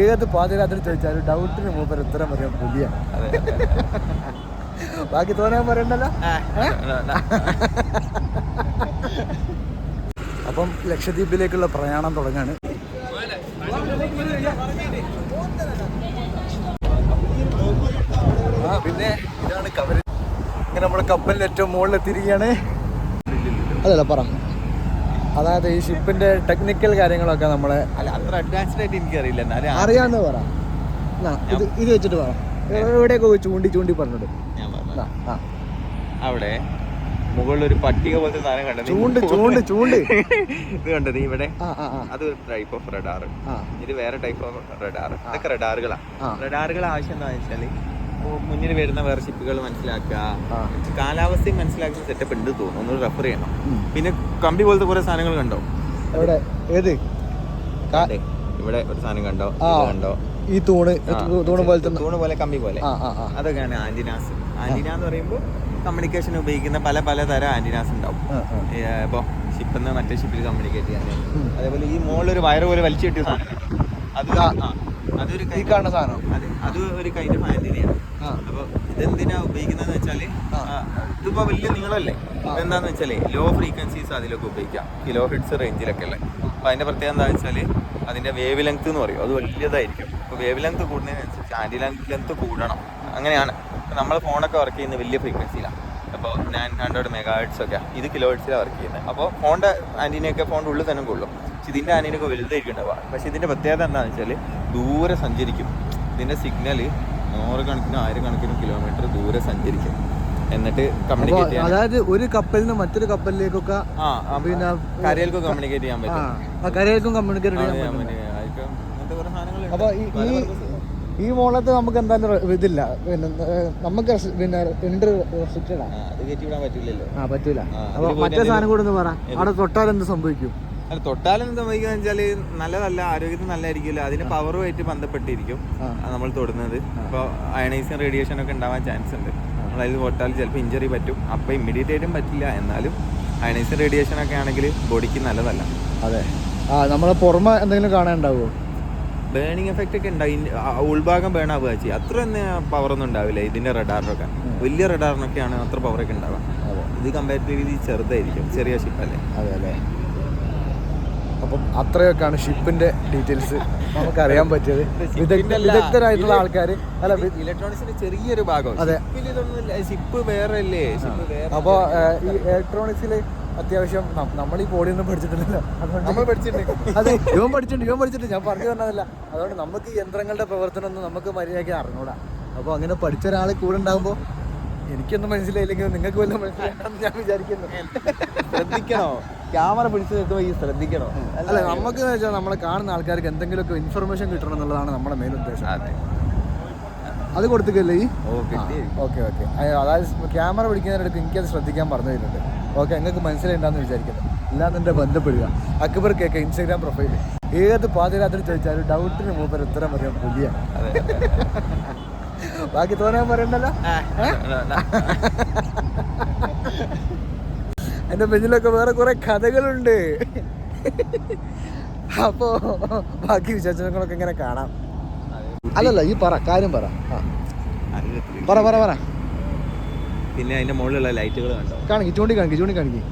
ഏത് പാതിരാത്രി ചോദിച്ചാലും ഡൗട്ടിന് മൂപ്പർ ഉത്തരം പറയാൻ പുലിയാണ്. ബാക്കി തോന്നാൻ പറയണ്ടല്ലോ? അപ്പം ലക്ഷദ്വീപിലേക്കുള്ള പ്രയാണം തുടങ്ങാണ്. ആ പിന്നെ ഇതാണ് കവര്. ഇങ്ങനെ നമ്മുടെ കപ്പലിൽ ഏറ്റവും മുകളിൽ എത്തിയിരിക്കുകയാണ്. അതല്ല പറ. അതായത് ഈ ഷിപ്പിന്റെ ടെക്നിക്കൽ കാര്യങ്ങളൊക്കെ നമ്മളെ അല്ല അത്ര അഡ്വാൻസ്ഡ് ആയിട്ട് എനിക്കറിയില്ല. എന്നാലും അറിയാന്ന് പറ. എന്നാ, ഇത് ഇത് വെച്ചിട്ട് പറ. എവിടെയൊക്കെ പോയി ചൂണ്ടി ചൂണ്ടി പറഞ്ഞിട്ട്? ഞാൻ പറഞ്ഞു ആ. അവിടെ മുകളിൽ ഒരു പട്ടിക പോലത്തെ സാധനം കണ്ടത് ചൂണ്ട് ചൂണ്ട്. ചൂണ്ട് ഇത് കണ്ടത് ഇവിടെ? ആ ആ ആ. അത് ഒരു ടൈപ്പ് ഓഫ് റഡാർ ആ. ഇത് വേറെ ടൈപ്പ് ഓഫ് റഡാർ ഇതൊക്കെ റഡാറുകളാണ് ആ. റഡാറുകൾ ആവശ്യം എന്താ വെച്ചാൽ മുന്നിൽ വരുന്ന വേറെ ഷിപ്പുകൾ മനസ്സിലാക്കുക. ആ. കാലാവസ്ഥയും മനസ്സിലാക്കുന്ന സെറ്റപ്പ് ഉണ്ട് തോന്നുന്നു. ഒന്ന് റെഫർ ചെയ്യണം. ഉം. പിന്നെ കമ്പി പോലത്തെ കുറെ സാധനങ്ങൾ കണ്ടോ? എവിടെ? ഏത്? ഇവിടെ ഒരു സാധനം കണ്ടോ. കണ്ടോ? ഈ തൂണ് തൂണ് പോലത്തെ തൂണ് പോലെ കമ്പി പോലെ. അതൊക്കെയാണ് ആന്റിനാസ് ആന്റിന എന്ന് പറയുമ്പോൾ കമ്മ്യൂണിക്കേഷൻ ഉപയോഗിക്കുന്ന പല പല തരം ആന്റിനാസ് ഉണ്ടാവും. ഇപ്പോൾ ഷിപ്പിൽ നിന്ന് മറ്റേ ഷിപ്പിൽ കമ്മ്യൂണിക്കേറ്റ് ചെയ്യാൻ. അതേപോലെ ഈ മുകളിലൊരു വയറ് പോലെ വലിച്ചു കിട്ടിയ സാധനം. അത് അതൊരു കൈ കാണുന്ന സാധനം. അതെ അത് ഒരു കൈ ആന്റിനയാണ് അപ്പോൾ ഇതെന്തിനാ ഉപയോഗിക്കുന്നതെന്ന് വെച്ചാൽ ഇതിപ്പോ വലിയ നീളമല്ലേ എന്താന്ന് വെച്ചാൽ ലോ ഫ്രീക്വൻസീസ് അതിലൊക്കെ ഉപയോഗിക്കാം. കിലോ ഹിറ്റ്സ് റേഞ്ചിലൊക്കെ അല്ലേ അപ്പോൾ അതിന്റെ പ്രത്യേകത എന്താ വെച്ചാൽ അതിന്റെ വേവ് ലെങ്ത് എന്ന് പറയും. അത് വലിയതായിരിക്കും. അപ്പോൾ വേവ് ലെങ്ത് കൂടുന്നതിനനുസരിച്ച് ആന്റി ലെങ്ത് കൂടണം. അങ്ങനെയാണ്. നമ്മൾ ഫോണൊക്കെ വർക്ക് ചെയ്യുന്നത് വലിയ ഫ്രീക്വൻസിയിലാണ് അപ്പോൾ നയൻ ഹൺഡ്രഡ് മെഗാ ഹെഡ്സ് ഒക്കെ. ഇത് കിലോ ഹെഡ്സിലാണ് വർക്ക് ചെയ്യുന്നത്. അപ്പോൾ ഫോണിന്റെ ആന്റീനയൊക്കെ ഫോണിന്റെ ഉള്ളിൽ തന്നെ കൊള്ളും. പക്ഷെ ഇതിന്റെ ആന്റീനൊക്കെ വലുതായിരിക്കും ഉണ്ടാവുക. പക്ഷെ ഇതിന്റെ പ്രത്യേകത എന്താണെന്ന് വെച്ചാൽ ദൂരെ സഞ്ചരിക്കും. ഇതിന്റെ സിഗ്നൽ നൂറുകണക്കിനും ആയിരക്കണക്കിനും കിലോമീറ്റർ ദൂരെ സഞ്ചരിക്കും എന്നിട്ട് കമ്മ്യൂണിക്കേറ്റ് ചെയ്യാം അതായത് ഒരു കപ്പലിൽ നിന്ന് മറ്റൊരു കപ്പലിലേക്കൊക്കെ ആ പിന്നെ കരയിൽക്കും കമ്മ്യൂണിക്കേറ്റ് ചെയ്യാൻ പറ്റും ആ കരയിലേക്കും കമ്മ്യൂണിക്കേറ്റ് ചെയ്യാൻ പറ്റും പറ്റും. ആയിരിക്കും. അങ്ങനത്തെ കുറേ സാധനങ്ങളുണ്ട്. അപ്പൊ ഈ ഈ. മോളത്ത് നമുക്ക് എന്തായാലും ഇതില്ല പിന്നെ നമുക്ക് പിന്നെ എൻട്രി റെസ്ട്രിക്റ്റഡാ ആ, അത് കയറ്റി വിടാൻ പറ്റില്ലല്ലോ ആ പറ്റൂല അപ്പോൾ അപ്പൊ മറ്റേ സാധനം കൂടെ ഒന്ന് പറ അവിടെ തൊട്ടാൽ എന്ത് സംഭവിക്കും അല്ല തൊട്ടാലും സംഭവിക്കുക വെച്ചാൽ നല്ലതല്ല ആരോഗ്യത്തിന് നല്ലതായിരിക്കില്ല. അതിന് പവറുമായിട്ട് ബന്ധപ്പെട്ടിരിക്കും. നമ്മൾ തൊടുന്നത്. ഇപ്പോൾ അയണൈസിങ് റേഡിയേഷൻ ഒക്കെ ഉണ്ടാവാൻ ചാൻസ് ഉണ്ട്. അതായത് തൊട്ടാൽ ചിലപ്പോൾ ഇഞ്ചറി പറ്റും. അപ്പോൾ ഇമ്മീഡിയറ്റ് ആയിട്ടും പറ്റില്ല. എന്നാലും അയണൈസിങ് റേഡിയേഷൻ ഒക്കെ ആണെങ്കിൽ ബോഡിക്ക് നല്ലതല്ല. അതെ. ആ നമ്മളെ പുറമെ എന്തെങ്കിലും കാണാനുണ്ടാവോ? ബേണിംഗ് എഫക്റ്റ് ഒക്കെ ഉണ്ടാവും ഉൾഭാഗം ബേൺ ആവുക ചെയ്യും. അത്ര തന്നെ പവർ ഒന്നും ഉണ്ടാവില്ല ഇതിന്റെ റഡാറിനൊക്കെ വലിയ റഡാറിനൊക്കെയാണ് അത്ര പവറൊക്കെ ഉണ്ടാവുക. ഇത് കമ്പാരിറ്റീവ് രീതി ചെറുതായിരിക്കും. ചെറിയ ഷിപ്പല്ലേ അതെ അല്ലേ അപ്പം അത്രയൊക്കെയാണ് ഷിപ്പിന്റെ ഡീറ്റെയിൽസ് നമുക്ക് അറിയാൻ പറ്റിയത് വിദഗ്ധ വിദഗ്ധരായിട്ടുള്ള ആൾക്കാർ അല്ല ഇലക്ട്രോണിക്സിന്റെ ചെറിയൊരു ഭാഗം. അതെ. ഷിപ്പ് വേറെ അല്ലേ? അപ്പോൾ ഈ ഇലക്ട്രോണിക്സിൽ അത്യാവശ്യം നമ്മൾ ഈ പോളിയൊന്നും പഠിച്ചിട്ടില്ലല്ലോ. അതുകൊണ്ട് നമ്മൾ പഠിച്ചിട്ടുണ്ട്. അതെ ഇവൻ പഠിച്ചിട്ടുണ്ട് ഇവൻ പഠിച്ചിട്ടുണ്ട്. ഞാൻ പറഞ്ഞു തന്നതല്ല. അതുകൊണ്ട് നമുക്ക് യന്ത്രങ്ങളുടെ പ്രവർത്തനം ഒന്നും നമുക്ക് മര്യാദയ്ക്ക് അറിഞ്ഞൂടാ. അപ്പോൾ അങ്ങനെ പഠിച്ച ഒരാൾ കൂടെ ഉണ്ടാകുമ്പോൾ എനിക്കൊന്നും മനസ്സിലായില്ലെങ്കിൽ നിങ്ങൾക്ക് വല്ലതും മനസ്സിലായിട്ടാണെന്ന് ഞാൻ വിചാരിക്കുന്നു. ശ്രദ്ധിക്കണോ? ക്യാമറ പിടിച്ചു നിൽക്കുമ്പോൾ ഈ ശ്രദ്ധിക്കണോ. അല്ല നമുക്ക് വെച്ചാൽ നമ്മളെ കാണുന്ന ആൾക്കാർക്ക് എന്തെങ്കിലുമൊക്കെ ഇൻഫർമേഷൻ കിട്ടണം എന്നുള്ളതാണ് നമ്മുടെ മെയിൻ ഉദ്ദേശം. അതെ. അത് കൊടുത്തിക്കല്ലേ ഈ? Okay okay. അതായത് ക്യാമറ പിടിക്കുന്നതിനിടയ്ക്ക് എനിക്കത് ശ്രദ്ധിക്കാൻ പറഞ്ഞു തരുന്നുണ്ട് ഓക്കെ നിങ്ങൾക്ക് മനസ്സിലായിട്ടാന്ന് വിചാരിക്കുന്നത് ഇല്ലാന്നെ ബന്ധപ്പെടുക. അക്ബർ കേക്ക് ഇൻസ്റ്റാഗ്രാം പ്രൊഫൈൽ ഏത് പാതിരാത്രി ചോദിച്ചാലും ഡൗട്ടിന് മൂപ്പർ ഉത്തരം പറയാൻ പുതിയ ബാക്കി തോന്നാൻ പറയണ്ടല്ലോ? എന്റെ ബെഞ്ചിലൊക്കെ വേറെ കുറെ കഥകളുണ്ട്. അപ്പോ ബാക്കി വിശേഷങ്ങളൊക്കെ ഇങ്ങനെ കാണാം. അല്ലല്ല ഈ പറ കാര്യം പറ. ആ. പറ പറ പറ. പിന്നെ അതിന്റെ മുകളിലുള്ള ലൈറ്റുകൾ കണ്ടോ? കാണിക്ക് ചൂണ്ടി കാണിക്ക് ചൂണ്ടി കാണിക്ക്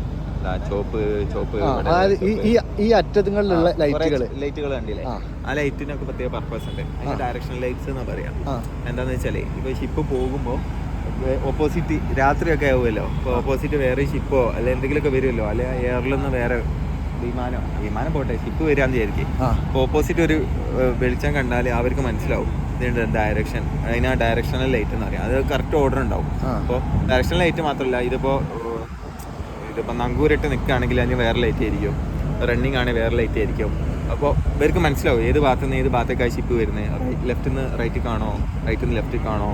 ചോപ്പ് ചോപ്പ് അതായത് ഈ ഈ അറ്റങ്ങളിലുള്ള ലൈറ്റുകൾ ലൈറ്റുകൾ കണ്ടില്ലേ? ആ. ലൈറ്റിനൊക്കെ പ്രത്യേക പർപ്പസ് ഉണ്ട്. ഡയറക്ഷൻ ലൈറ്റ്സ് എന്നാ പറയാ. എന്താന്ന് വെച്ചാലേ ഇപ്പൊ ഷിപ്പ് പോകുമ്പോൾ ഓപ്പോസിറ്റ് രാത്രിയൊക്കെ ആവുമല്ലോ. അപ്പോൾ ഓപ്പോസിറ്റ് വേറെ ഷിപ്പോ അല്ലെ എന്തെങ്കിലുമൊക്കെ വരുമല്ലോ. അല്ലെ എയറിൽ നിന്ന് വേറെ വിമാനം വിമാനം പോട്ടെ ഷിപ്പ് വരാന്ന് വിചാരിക്കും. അപ്പോൾ ഓപ്പോസിറ്റ് ഒരു വെളിച്ചം കണ്ടാൽ അവർക്ക് മനസ്സിലാവും. ഇതിന്റെ ഡയറക്ഷൻ അതിന് ആ ഡയറക്ഷണൽ ലൈറ്റ് എന്ന് പറയാം. അത് കറക്റ്റ് ഓർഡർ ഉണ്ടാവും. അപ്പോൾ ഡയറക്ഷണൽ ലൈറ്റ് മാത്രമല്ല ഇതിപ്പോൾ ഇതിപ്പോൾ നങ്കൂരിട്ട് നിൽക്കുകയാണെങ്കിൽ അതിന് വേറെ ലൈറ്റ് ആയിരിക്കും. റണ്ണിങ് ആണെങ്കിൽ വേറെ ലൈറ്റ് ആയിരിക്കും. അപ്പോൾ ഇവർക്ക് മനസ്സിലാവും ഏത് ഭാഗത്തു നിന്ന് ഏത് ഭാഗത്തേക്കാണ് ഷിപ്പ് വരുന്നത് ലെഫ്റ്റിൽ നിന്ന് റൈറ്റ് കാണോ? റൈറ്റിൽ നിന്ന് ലെഫ്റ്റ് കാണോ?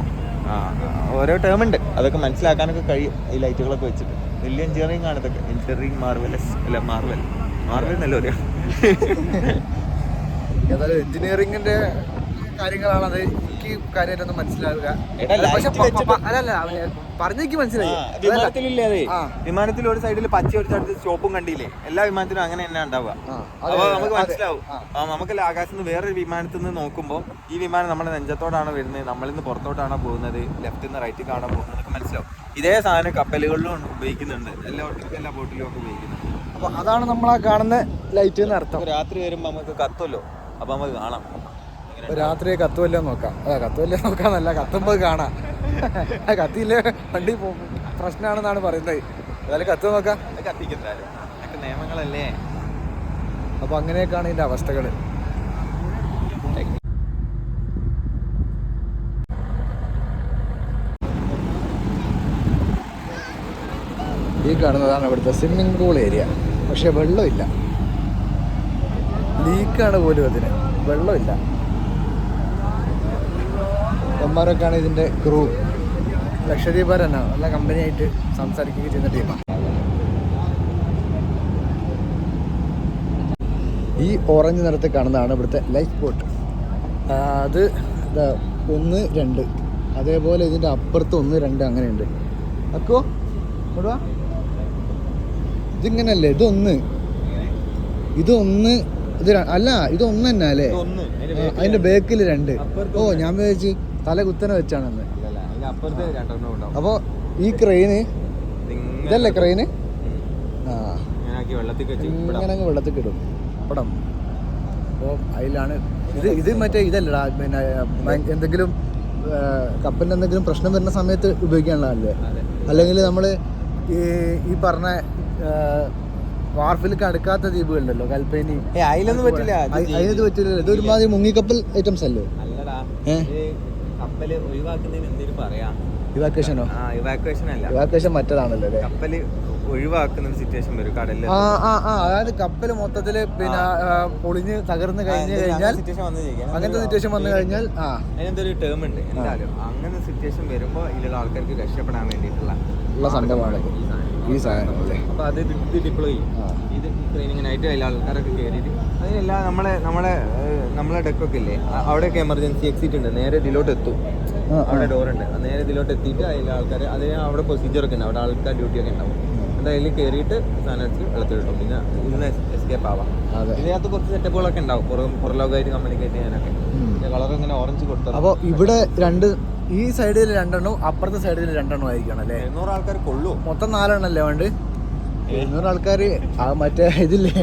ഓരോ ടേം ഉണ്ട്. അതൊക്കെ മനസ്സിലാക്കാനൊക്കെ കഴിയും ഈ ലൈറ്റുകളൊക്കെ വെച്ചിട്ട്. വലിയ എഞ്ചിനീയറിംഗ് ആണ് ഇതൊക്കെ. എഞ്ചിനീയറിംഗ് മാർവലസ് അല്ല മാർവൽ മാർവൽ എന്നല്ലോ പറയാം ഏതായാലും എഞ്ചിനീയറിംഗിന്റെ കാര്യങ്ങളാണത്. എനിക്ക് കാര്യമായിട്ടൊന്നും മനസ്സിലാവുക അല്ലല്ല പറഞ്ഞെനിക്ക് മനസ്സിലായി. വിമാനത്തിൽ ഒരു സൈഡിൽ പച്ച ഒരു സ്ഥലത്ത് ചോപ്പും കണ്ടില്ലേ? എല്ലാ വിമാനത്തിലും അങ്ങനെ തന്നെ ഉണ്ടാവുക. അപ്പൊ നമുക്ക് മനസ്സിലാവും. നമുക്കല്ല ആകാശത്ത് നിന്ന് വേറൊരു വിമാനത്തിൽ നിന്ന് നോക്കുമ്പോൾ ഈ വിമാനം നമ്മുടെ നെഞ്ചത്തോടാണ് വരുന്നത്? നമ്മളിൽ നിന്ന് പുറത്തോട്ടാണോ പോകുന്നത്? ലെഫ്റ്റിൽ നിന്ന് റൈറ്റിൽ കാണാൻ പോകുന്നത്? മനസ്സിലാവും. ഇതേ സാധനം കപ്പലുകളിലും ഉപയോഗിക്കുന്നുണ്ട്. എല്ലാ എല്ലാ ബോട്ടിലും ഒക്കെ ഉപയോഗിക്കുന്നുണ്ട്. അപ്പൊ അതാണ് നമ്മൾ ആ കാണുന്ന ലൈറ്റ് അർത്ഥം. രാത്രി വരുമ്പോൾ നമുക്ക് കത്തുമല്ലോ. അപ്പൊ നമുക്ക് കാണാം. രാത്രി കത്തുമല്ലോ നോക്കാം. അതാ കത്തുമല്ലോ നോക്കാന്നല്ല കത്തുമ്പോൾ കാണാം. കത്തിയില്ലേ? വണ്ടി പോ- പ്രശ്നമാണെന്നാണ് പറയുന്നത്. ഏതായാലും കത്ത് നോക്കാം. നിയമങ്ങളല്ലേ? അപ്പൊ അങ്ങനെയൊക്കെയാണ് ഇതിന്റെ അവസ്ഥകൾ ഈ കാണുന്നതാണ് ഇവിടുത്തെ സ്വിമ്മിംഗ് പൂൾ ഏരിയ പക്ഷെ വെള്ളമില്ല. ലീക്കാണ് പോലും അതിന്. വെള്ളമില്ല. ഒമാരൊക്കെയാണ് ഇതിന്റെ ക്രൂ ലക്ഷദ്വീപ് തന്നെ നല്ല കമ്പനിയായിട്ട് സംസാരിക്കുകയും ചെയ്യുന്ന ടീമാണ് ഈ ഓറഞ്ച് നിറത്തിൽ കാണുന്നതാണ് ഇവിടുത്തെ ലൈഫ് ബോട്ട് അത് ഒന്ന് രണ്ട്. അതേപോലെ ഇതിന്റെ അപ്പുറത്ത് ഒന്ന് രണ്ട് അങ്ങനെയുണ്ട്. അക്കോ ഇവിടുവാ ഇതിങ്ങനല്ലേ? ഇതൊന്ന്. ഇതൊന്ന് ഇത് അല്ല ഇതൊന്നല്ലേ തന്നെ അല്ലേ? അതിന്റെ ബേക്കിൽ രണ്ട്. ഓ ഞാൻ വിചാരിച്ച് തല കുത്തനെ രണ്ടെണ്ണം ഉണ്ടാവും. അപ്പോൾ ഈ ക്രെയിന് ഇതല്ലേ ക്രെയിന് ആ. ഇങ്ങനെ അങ്ങ് വെള്ളത്തിൽ കിടും പടം അപ്പോൾ അതിലാണ് ഇത് ഇത് മറ്റേ ഇതല്ലടാ പിന്നെ എന്തെങ്കിലും കപ്പലിന് എന്തെങ്കിലും പ്രശ്നം വരുന്ന സമയത്ത് ഉപയോഗിക്കാനുള്ളതല്ലേ അല്ലെങ്കിൽ നമ്മൾ ഈ ഈ പറഞ്ഞ വാർഫിൽ അടുക്കാത്ത ദ്വീപുകളുണ്ടല്ലോ കൽപ്പേനി. അതിലൊന്നും പറ്റില്ല. അതിനത് പറ്റില്ല. ഇത് ഒരുമാതിരി മുങ്ങിക്കപ്പൽ ഐറ്റംസ് അല്ലേ? അല്ലടാ കപ്പൽ ഒഴിവാക്കുന്നതിന് എന്തെങ്കിലും പറയാ? ഇവാക്വേഷനോ ഇവാക്വേഷൻ അല്ല. ഇവാക്വേഷൻ മറ്റേതാണല്ലോ അല്ലേ? കപ്പൽ ഒഴിവാക്കുന്ന സിറ്റുവേഷൻ വരും കടലിൽ ആ ആ ആ അതായത് കപ്പൽ മൊത്തത്തിൽ പിന്നെ പൊളിഞ്ഞ് തകർന്ന് കഴിഞ്ഞ് കഴിഞ്ഞാൽ അങ്ങനത്തെ സിറ്റുവേഷൻ വന്നു കഴിഞ്ഞാൽ ആ. അതിനെന്തൊരു ടേം ഉണ്ട്? എന്തായാലും അങ്ങനെ സിറ്റുവേഷൻ വരുമ്പോൾ ഇതിലുള്ള ആൾക്കാർക്ക് രക്ഷപ്പെടാൻ വേണ്ടിട്ടുള്ള സംഭവമാണ്. ഈ സാധനം. അപ്പൊ അത് ഇത് ഡിപ്ലോയ് ചെയ്യും. ഇത് ട്രെയിനിങ്ങിനായിട്ട് അതിൽ ആൾക്കാരൊക്കെ കയറിയിട്ട് അതിനെല്ലാം നമ്മളെ നമ്മളെ നമ്മളെ ഡെക്കൊക്കെ ഇല്ലേ അവിടെയൊക്കെ എമർജൻസി എക്സിറ്റ് ഉണ്ട്. നേരെ ഇതിലോട്ട് എത്തും. അവിടെ ഡോറുണ്ട് നേരെ ഇതിലോട്ട് എത്തിയിട്ട് അതിൽ ആൾക്കാർ അതിന് അവിടെ പ്രൊസീജിയർ ഒക്കെ ഉണ്ട് അവിടെ ആൾക്കാർ ഡ്യൂട്ടി ഒക്കെ ഉണ്ടാവും. എന്തായാലും കയറിയിട്ട് സാധനം വെച്ച് വെള്ളത്തിൽ ഇടും പിന്നെ ഇന്ന് എസ്കേപ്പ് ആവാം. ഇതിനകത്ത് കുറച്ച് സെറ്റപ്പുകളൊക്കെ ഉണ്ടാവും. പുറം പുറലോകമായിട്ട് കമ്മ്യൂണിക്കേറ്റ് ചെയ്യാനൊക്കെ. കളർ ഇങ്ങനെ ഓറഞ്ച് കൊടുത്തത് അപ്പോൾ ഇവിടെ രണ്ട് ഈ സൈഡിൽ രണ്ടെണ്ണവും അപ്പുറത്തെ സൈഡിൽ രണ്ടെണ്ണം ആയിരിക്കണം അല്ലേ? എണ്ണൂറ് ആൾക്കാർ കൊള്ളൂ മൊത്തം നാലെണ്ണല്ലേ വേണ്ട എഴുന്നൂറ് ആൾക്കാർ ആ മറ്റേ ഇതില്ലേ?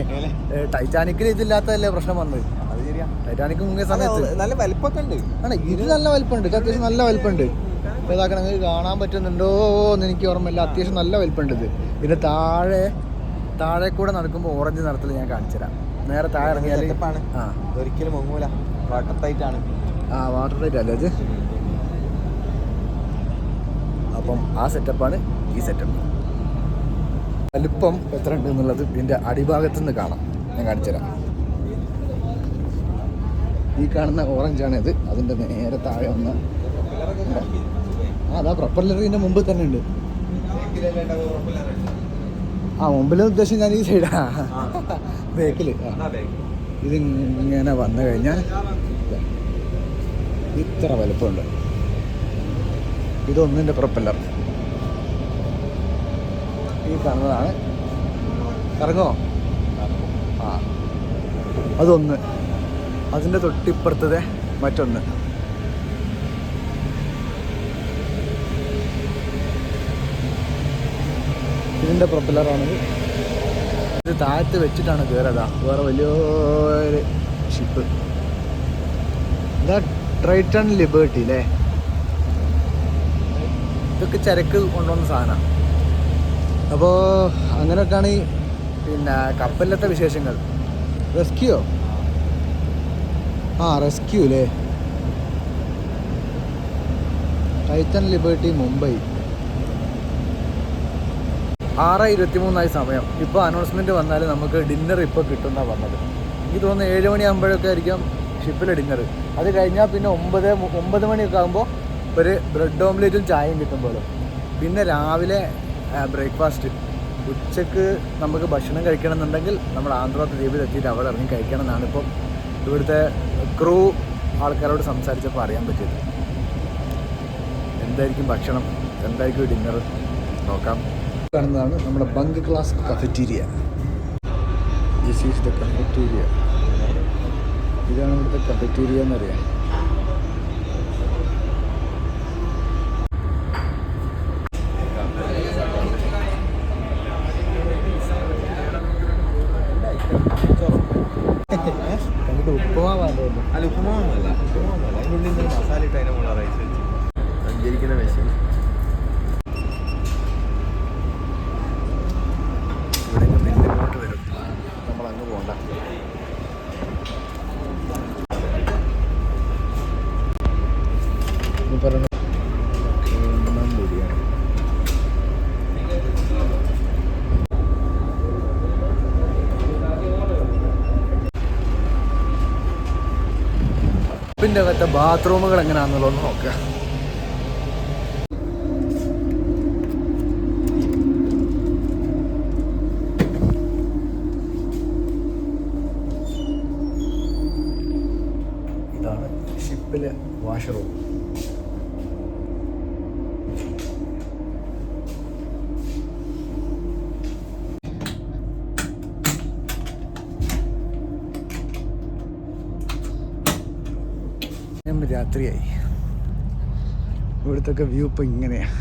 ടൈറ്റാനിക്കിൽ ഇതില്ലാത്തതല്ലേ പ്രശ്നം വന്നത്? അത് ടൈറ്റാനിക് മുങ്ങിയ സമയത്ത്. നല്ല വലിപ്പമൊക്കെ ഉണ്ട് ആണ് ഇത് നല്ല വലിപ്പമുണ്ട്. അത്യാവശ്യം നല്ല വലിപ്പമുണ്ട്. ഇപ്പോൾ ഇതാക്കണം നിങ്ങൾക്ക് കാണാൻ പറ്റുന്നുണ്ടോ എന്ന് എനിക്ക് ഓർമ്മയില്ല. അത്യാവശ്യം നല്ല വലിപ്പമുണ്ട് ഇത്. ഇതിന്റെ താഴെ താഴെ കൂടെ നടക്കുമ്പോൾ ഓറഞ്ച് നിറത്തിൽ ഞാൻ കാണിച്ചുതരാം നേരെ താഴെ ഇറങ്ങിയാൽ ആ. ഒരിക്കലും മുങ്ങൂല. വാട്ടർ ടൈറ്റ് ആണ്. ആ വാട്ടർ ലൈറ്റ് അല്ലേ ഇത്? അപ്പം ആ സെറ്റപ്പാണ് ഈ സെറ്റപ്പ് വലിപ്പം എത്ര ഉണ്ട് എന്നുള്ളത് ഇതിന്റെ അടിഭാഗത്തു നിന്ന് കാണാം. ഞാൻ കാണിച്ചുതരാം ഈ കാണുന്ന ഓറഞ്ചാണ് ഇത്. അതിന്റെ നേരെ താഴെ ഒന്ന് അതാ പ്രൊപ്പല്ലറിന്റെ മുമ്പ് തന്നെ ഉണ്ട്. ആ മുമ്പിൽ ഉദ്ദേശം ഞാൻ ഈ സൈഡാ ബേക്കിൽ ഇതിങ്ങനെ വന്നു കഴിഞ്ഞാൽ ഇതാ. ഇത്ര വലുപ്പമുണ്ട്. ഇതൊന്നിന്റെ പ്രൊപ്പല്ലർ. ഈ കാണുന്നതാണ്. കറങ്ങോ? ആ. അതൊന്ന്. അതിന്റെ തൊട്ടിപ്പുറത്തത് മറ്റൊന്ന്. ഇതിന്റെ പ്രൊപ്പലറാണെങ്കിൽ ഇത് താഴത്ത് വെച്ചിട്ടാണ് കയറതാ വേറെ വലിയൊരു ഷിപ്പ്. ട്രൈറ്റൺ ലിബേർട്ടി അല്ലേ ഇതൊക്കെ ചരക്ക് കൊണ്ടുവന്ന സാധനമാണ് അപ്പോൾ അങ്ങനെയൊക്കെയാണ് ഈ പിന്നെ കപ്പലിലത്തെ വിശേഷങ്ങൾ. റെസ്ക്യൂ ആ റെസ്ക്യൂ അല്ലേ ടൈറ്റൻ ലിബേർട്ടി മുംബൈ ആറ് ഇരുപത്തി മൂന്നായി സമയം. ഇപ്പോൾ അനൗൺസ്മെന്റ് വന്നാൽ നമുക്ക് ഡിന്നർ ഇപ്പോൾ കിട്ടുന്ന പറഞ്ഞത്. എനിക്ക് തോന്നുന്നു ഏഴ് മണിയാകുമ്പോഴൊക്കെ ആയിരിക്കും ഷിപ്പിലെ ഡിന്നർ അത് കഴിഞ്ഞാൽ പിന്നെ ഒമ്പത് ഒമ്പത് മണിയൊക്കെ ആകുമ്പോൾ ഒരു ബ്രെഡ് ഓംലേറ്റും ചായയും കിട്ടുമ്പോൾ പിന്നെ രാവിലെ ബ്രേക്ക്ഫാസ്റ്റ് ഉച്ചയ്ക്ക് നമുക്ക് ഭക്ഷണം കഴിക്കണം എന്നുണ്ടെങ്കിൽ നമ്മൾ ആന്ധ്രാ ദ്വീപിൽ എത്തിയിട്ട് അവിടെ ഇറങ്ങി കഴിക്കണം എന്നാണ് ഇപ്പം ഇവിടുത്തെ ക്രൂ ആൾക്കാരോട് സംസാരിച്ചപ്പോൾ അറിയാൻ പറ്റിയത്. എന്തായിരിക്കും ഭക്ഷണം? എന്തായിരിക്കും ഡിന്നർ നോക്കാം. കാണുന്നതാണ് നമ്മുടെ bunk class cafeteria this is the cafeteria ഇതാണ് ഇവിടുത്തെ കഫറ്റീരിയ എന്നറിയാം. തോന്നുന്നു അല്ല ഉപ്പുമാവൊന്നുമല്ല ഉപ്പുമാവൊന്നുമല്ല നിന്ന് മസാല ഇട്ട് റൈസ് വെച്ച്. സഞ്ചരിക്കുന്ന മെഷീൻ ഇവിടെ നിന്ന് ഇങ്ങോട്ട് വരും നമ്മൾ അങ്ങ് പോകണ്ട ഇനി പറയണ കേണം ബിരിയാണി പിന്നെ അകത്തെ ബാത്റൂമുകൾ എങ്ങനെയാണെന്നുള്ളത് നോക്കുക ഇതാണ് ഷിപ്പിലെ വാഷറൂം രാത്രിയായി. ഇവിടുത്തെ വ്യൂ ഇപ്പം ഇങ്ങനെയാണ്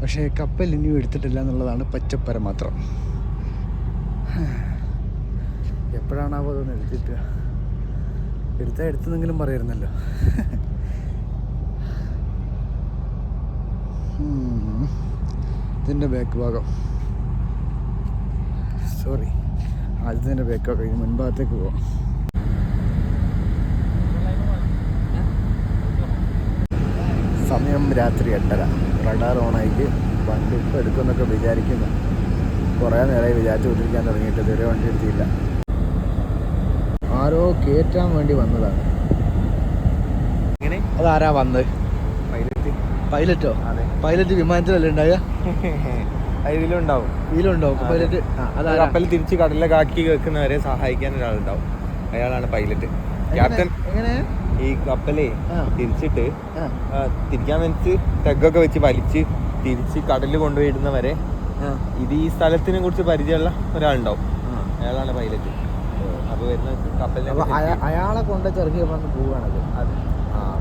പക്ഷേ കപ്പൽ ഇനിയും എടുത്തിട്ടില്ല എന്നുള്ളതാണ് പച്ചപ്പര മാത്രം. എപ്പോഴാണാവോ അതൊന്ന് എടുത്തിട്ട്. എടുത്താൽ എടുത്തെന്നെങ്കിലും പറയായിരുന്നല്ലോ. ഇതിന്റെ ബാക്ക് ഭാഗം. സോറി ആദ്യത്തിന്റെ ബാക്ക് ഭാഗം. ഇനി മുൻഭാഗത്തേക്ക് പോവാം. സമയം രാത്രി എട്ടര. റഡാർ ഓണായിട്ട് വണ്ടി ഇപ്പോൾ എടുക്കുമെന്നൊക്കെ വിചാരിക്കുന്നു. കുറേ നേരമായി വിചാരിച്ചു കൊണ്ടിരിക്കാൻ തുടങ്ങിയിട്ട് ഇതുവരെ വണ്ടി എടുത്തില്ല. ആരോ കയറ്റാൻ വേണ്ടി വന്നതാണ്. ഇങ്ങനെ അതാരാ വന്നത്? പൈലറ്റ്. പൈലറ്റോ? അതെ. പൈലറ്റ് വിമാനത്തിലല്ലേ ഉണ്ടായ ഇതിലുണ്ടാവും ഇതിലുണ്ടോ? പൈലറ്റ്? കപ്പൽ തിരിച്ച് കടലിലെ ആക്കി വെക്കുന്നവരെ സഹായിക്കാൻ ഒരാളുണ്ടാവും. അയാളാണ് പൈലറ്റ്. ക്യാപ്റ്റൻ എങ്ങനെ? ഈ കപ്പലേ തിരിച്ചിട്ട് തിരിക്കാൻ വെച്ച് തെഗൊക്കെ വെച്ച് വലിച്ച് തിരിച്ച് കടലിൽ കൊണ്ടുപോയിടുന്നവരെ ആ, ഇത് ഈ സ്ഥലത്തിനെ കുറിച്ച് പരിചയമുള്ള ഒരാളുണ്ടാവും. അയാളാണ് പൈലറ്റ് അപ്പൊ വരുന്ന കപ്പലിനെ അയാളെ കൊണ്ട് ചെറുക്കി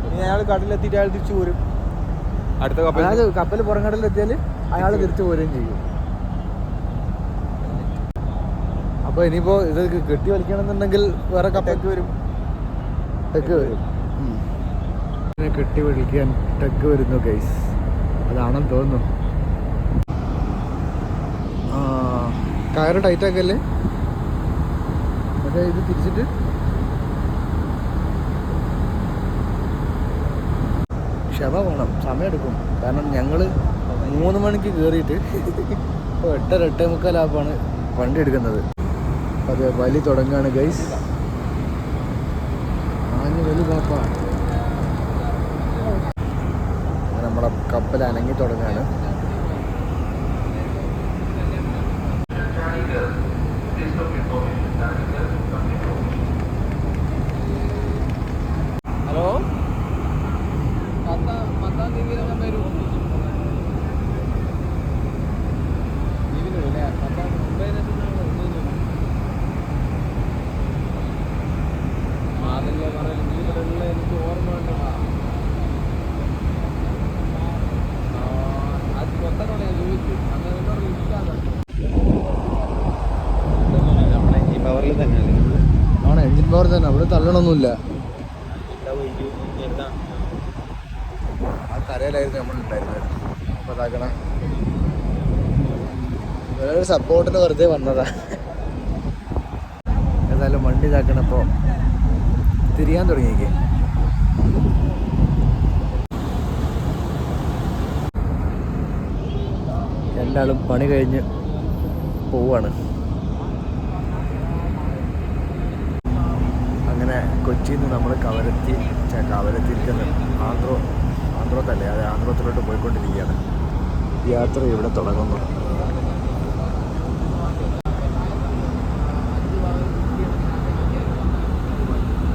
ഇനി അയാൾ കടലിലെത്തിയിട്ട് അയാൾ തിരിച്ചു പോരും അടുത്ത കപ്പൽ കപ്പൽ കപ്പൽ പുറംകടലിൽ അയാൾ തിരിച്ചു പോരുകയും ചെയ്യും. അപ്പൊ ഇനിയിപ്പോ ഇത് കെട്ടി വലിക്കണമെന്നുണ്ടെങ്കിൽ വേറെ കപ്പലേക്ക് വരും. ടെക്ക് വരും. കെട്ടി വിളിക്കാൻ ടെക്ക് വരുന്നു ഗൈസ് അതാണെന്ന് തോന്നുന്നു. ആ കയറ് ടൈറ്റ് ആക്കല്ലേ? പക്ഷേ ഇത് തിരിച്ചിട്ട്? ക്ഷമ വേണം സമയമെടുക്കും കാരണം ഞങ്ങൾ മൂന്ന് മണിക്ക് കയറിയിട്ട് എട്ടര എട്ടേ മുക്കാലാപ്പാണ് വണ്ടി എടുക്കുന്നത്. അതെ വലി തുടങ്ങുകയാണ് ഗൈസ് ആഞ്ഞ് വലി പാപ്പ. നമ്മുടെ കപ്പൽ അനങ്ങി തുടങ്ങുകയാണ്. അവിടെ തള്ളണമൊന്നുമില്ല ആ കരയിലായിരുന്നു നമ്മൾ ഉണ്ടായിരുന്നത്. അപ്പോൾ അതാക്കണ വേറെ സപ്പോർട്ടിന് വെറുതെ വന്നതാ. ഏതായാലും വണ്ടി ഇതാക്കണപ്പോൾ തിരിയാൻ തുടങ്ങിയേക്കേ. രണ്ടാളും പണി കഴിഞ്ഞ് പോവാണ് അങ്ങനെ കൊച്ചിയിൽ നിന്ന് നമ്മൾ കവരത്തി കവരത്തിരിക്കുന്ന ആന്ധ്രോ ആന്ധ്രോത്തല്ലേ? അത് ആന്ധ്രോത്തിലോട്ട് പോയിക്കൊണ്ടിരിക്കുകയാണ്. യാത്ര ഇവിടെ തുടങ്ങുന്നു.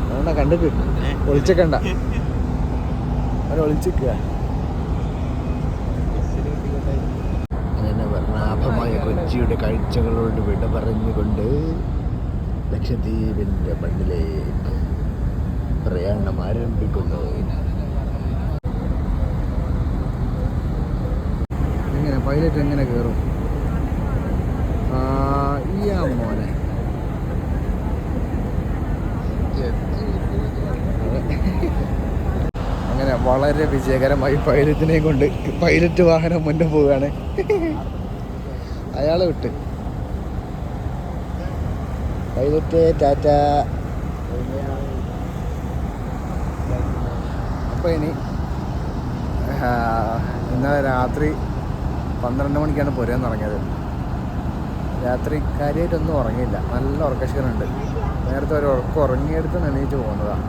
അതുകൊണ്ടാ കണ്ടിട്ട്? ഒളിച്ചേക്കണ്ട. അവരെ ഒളിച്ചിക്കുക. അങ്ങനെ വർണാഭമായ കൊച്ചിയുടെ കാഴ്ചകളോട് വിട പറഞ്ഞുകൊണ്ട് ലക്ഷദ്വീപിന്റെ മണ്ണിലേക്ക് പ്രയാണം ആരംഭിക്കുന്നത് എങ്ങനെ? പൈലറ്റ് എങ്ങനെ കയറും ഈ ആ മോനെ. അങ്ങനെ വളരെ വിജയകരമായി പൈലറ്റിനെ കൊണ്ട് പൈലറ്റ് വാഹനം മുന്നേ പോവുകയാണ്. അയാളെ വിട്ട്. പൈലറ്റ് ടാറ്റ. അപ്പോൾ ഇനി ഇന്നലെ രാത്രി പന്ത്രണ്ട് മണിക്കാണ് പുരയെന്ന് ഇറങ്ങിയത്. രാത്രി കാര്യമായിട്ടൊന്നും ഉറങ്ങിയില്ല. നല്ല ഉറക്കശീലുണ്ട് നേരത്തെ ഒരു ഉറക്കം ഉറങ്ങിയെടുത്ത് എണീറ്റ് പോകുന്നതാണ്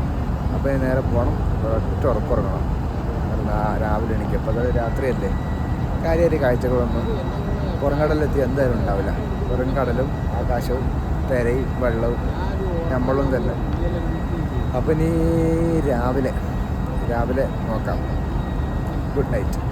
അപ്പോൾ നേരെ പോകണം ഒറ്റ ഉറക്കം ഉറങ്ങണം. രാവിലെ എണീക്കും. അപ്പോൾ അതായത് രാത്രിയല്ലേ. കാര്യമായിട്ട് കാഴ്ചകളൊന്നും. പുറംകടലെത്തി എന്തായാലും ഉണ്ടാവില്ല. പുറംകടലും ആകാശവും തിരയും വെള്ളവും നമ്മളും തന്നെ. അപ്പം ഇനി രാവിലെ രാവിലെ നോക്കാം. Good night.